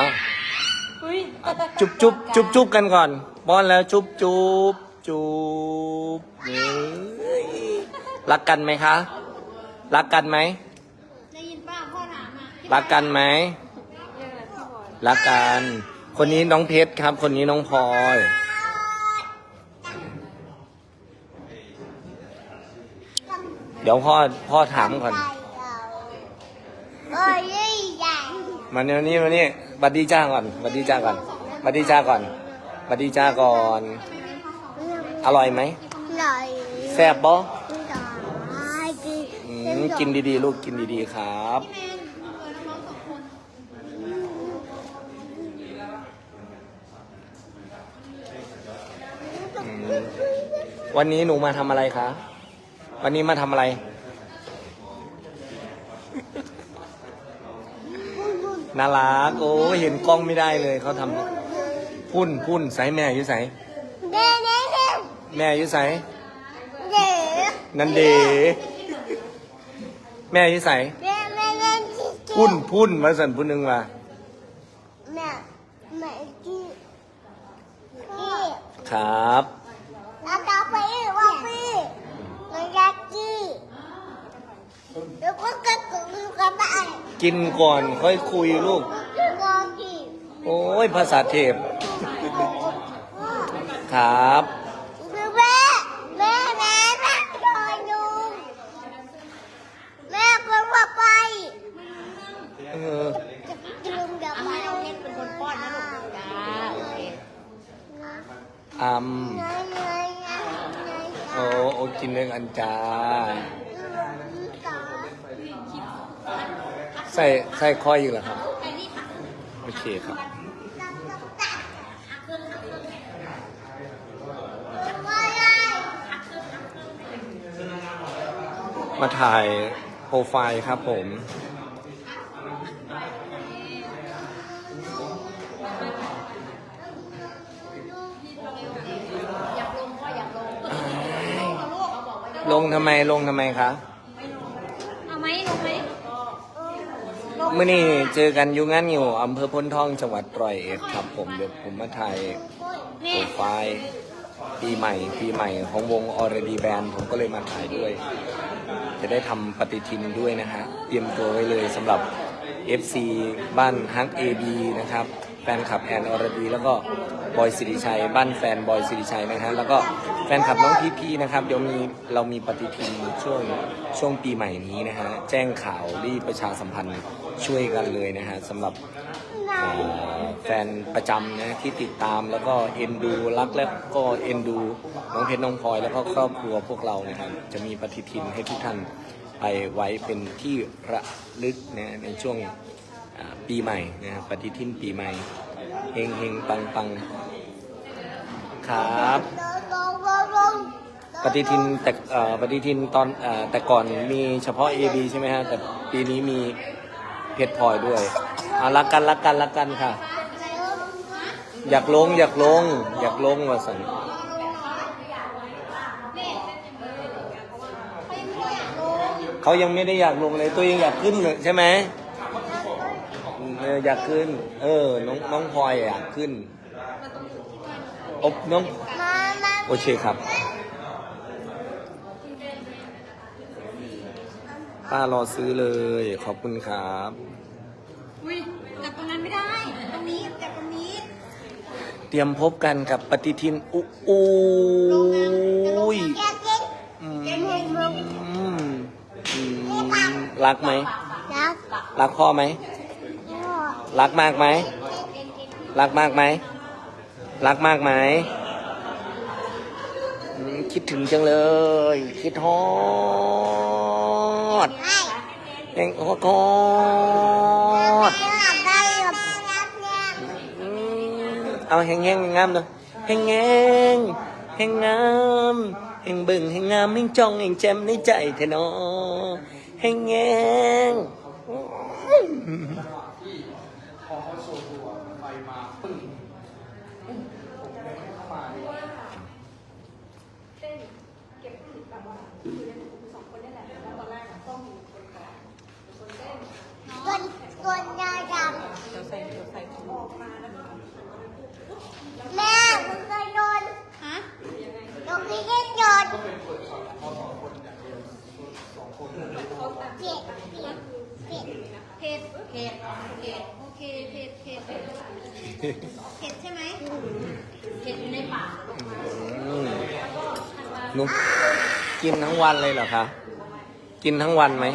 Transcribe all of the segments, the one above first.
เอาอุ้ยจุ๊บจุ๊บจุ๊บจุ๊บกันก่อน ป้อนแล้วจุ๊บจุ๊บจุ๊บเฮ้ยรักกันไหมคะ รักกันไหมได้ยินป้าพ่อถามอะรักกันไหมรักกัน คนนี้น้องเพชรครับ คนนี้น้องพลอยเดี๋ยวพ่อพ่อถามก่อนโอ้ยใหญ่มาเนี่ยนี่มานี่ บัดดีจ้าก่อนบัดดีจ้าก่อนบัดดีจ้าก่อนบัดดีจ้าก่อน อร่อยไหมหน่อยแซ่บบ่หน่อยกินกินดีๆ ลูกกินดีๆครับวันนี้หนูมาทำอะไรคะ วันนี้มาทำอะไร น่ารักโอ้ยเห็นกล้องไม่ได้เลยเขาทำพุ่นพุ่นใส่แม่อยู่ใส่เด็กเด็กเด็กแม่อยู่ใส่เด็กนันเดแม่อยู่ใส่แม่แม่แม่ที่พุ่นพุ่นมาสั่นพุ่นหนึ่งมาแม่แม่ที่ที่ครับแล้วต่อไปว่าพี่แม่ยักษ์ที่แล้วก็กระตุ้นกระบะ กินก่อนค่อยคุยลูกงอกี่โอ้ยภาษาเทพครับแม่แม่แม่แม่คอยดูแม่คนว่าไปเออจะลุงเดี๋ยวไปเป็นคนป้อนนะลูกจ้าโอเคอัมไงไงไงไงโอ้โอ้กินเรื่องอันจา ใส่ใส่คอยอยู่เหรอครับ โอเคครับ มาถ่ายโปรไฟล์ครับผม ลงทำไมลงทำไมคะ เอาไหมลงไหม เมื่อนี้เจอกันอยู่งานอยู่อำเภอพ้นทองจังหวัดตร้อยเอ็ดครับ ผมเดี๋ยวผมมาถ่ายโปแม่รไฟล์ปีใหม่ ปีใหม่ของวงออร์ดีแบนผมก็เลยมาถ่ายด้วย จะได้ทำปฏิทินด้วยนะฮะ เตรียมตัวไว้เลยสำหรับ FC บ้านฮัก AB นะครับ แฟนคลับแอนอรดีแล้วก็บอยสิริชัย บ้านแฟนบอยสิริชัยนะฮะแล้วก็แฟนคลับน้องพีพีนะครับเดี๋ยวมีเรามีปฏิทินช่วงช่วงปีใหม่นี้นะฮะแจ้งข่าวรีบประชาสัมพันธ์ ช่วยกันเลยนะฮะสำหรับแฟนประจำนะที่ติดตามแล้วก็เอ็นดูรักและก็เอ็นดูน้องเพชรน้องพลอยแล้วก็ครอบครัวพวกเรานะครับจะมีปฏิทินให้ทุกท่านไปไว้เป็นที่ระลึกนะในช่วงปีใหม่นะครับปฏิทินปีใหม่เฮงเฮงปังปังครับ ปฏิทินแต่ปฏิทินตอนแต่ก่อนมีเฉพาะ AB ใช่ไหมฮะแต่ปีนี้มี เพชรพลอยด้วยอะรักกันรักกันรักกันค่ะ อยากลงอยากลง อยากลงว่าสันเขายังไม่ได้อยากลงเลยตัวเองอยากขึ้นเลยใช่ไหมเอออยากขึ้น เออ น้องน้องพลอยอยากขึ้นอบน้องมามาโอเคครับ ป้ารอซื้อเลย ขอบคุณครับ อุ้ยจับตรงนั้นไม่ได้ ตรงนี้จับตรงนี้เตรียมพบกันกับปฏิทินอุอุยแกเก็ตอืมอืมรักไหม รักรักพ่อไหม พ่อรักมากไหม รักมากไหม รักมากไหมอืมคิดถึงจังเลย คิดฮอด ให้เองฮอดฮอดไม่หลับได้หลับรักเนี่ยอืมเอาแห้งแห้งๆงามเลยแห้งแห้งแห้งงามแห้งเบิ่งแห้งงามแห้งจ้องแห้งแจ่มในใจเทนอแห้งแห้งคน คนยาดเดี๋ยวใส่เดี๋ยวใส่ถุงแม่มึงเคยโดนฮะโดนพี่เล่นโดนเปียกเปียกเปียกเผ็ดเผ็ดเผ็ดโอเคเผ็ดเผ็ดเผ็ดใช่ไหมเผ็ดอยู่ในปากอืมหนุกินทั้งวันเลยเหรอคะ กินทั้งวันไหม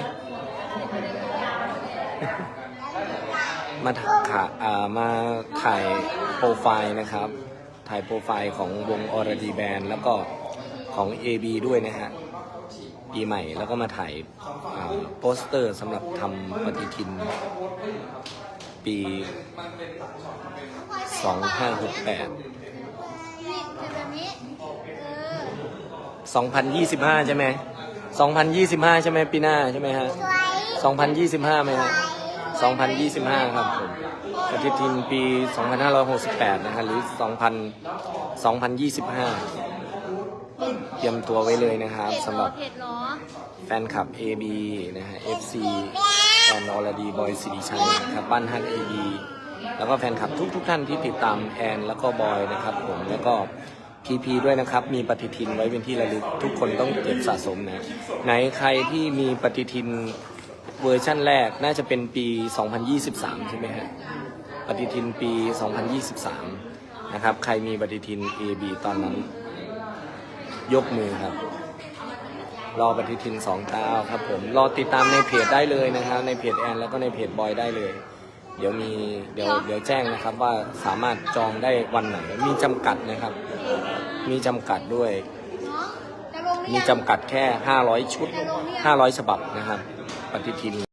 มาถ่ายมาถ่ายโปรไฟล์นะครับ ถ่ายโปรไฟล์ของวงออร์ดีแบนแล้วก็ของ AB ด้วยนะฮะปีใหม่แล้วก็มาถ่ายโปสเตอร์สำหรับทำปฏิทิน ปี 2568นี่เผ็ดแบบนี้เออ2025 ใช่ไหม 2025 ใช่ไหมปีหน้าใช่ไหมฮะสวย2025ไหมฮะ 2025 ครับผมปฏิทินปี 2568 นะฮะหรือ 2000 2025 เตรียมตัวไว้เลยนะครับเผ็ดสำเหหรรัอบเผ็ดเหรอแฟนคลับ AB นะฮะ FC ตอนอรดีบอยสิริชัยนะครับบ้านฮัน AB แล้วก็แฟนคลับทุกทุกๆท่านที่ติดตามแอนแล้วก็บอยนะครับผมแล้วก็พีพีด้วยนะครับ มีปฏิทินไว้เป็นที่ระลึกทุกคนต้องเก็บสะสมนะไหนใครที่มีปฏิทิน เวอร์ชั่นแรกน่าจะเป็นปี 2023 ใช่ไหมฮะปฏิทินปี 2023 นะครับ ใครมีปฏิทิน AB ตอนนั้น ยกมือครับ รอปฏิทินสองเก้าครับผม รอติดตามในเพจได้เลยนะครับ ในเพจแอนแล้วก็ในเพจบอยได้เลย เดี๋ยวมีเดี๋ยวเดี๋ยวแจ้งนะครับว่าสามารถจองได้วันไหน มีจำกัดนะครับ มีจำกัดด้วยน้องจะลงหรือมียังจำกัดแค่ 500 ชุด 500 ฉบับนะครับป ฏิทิน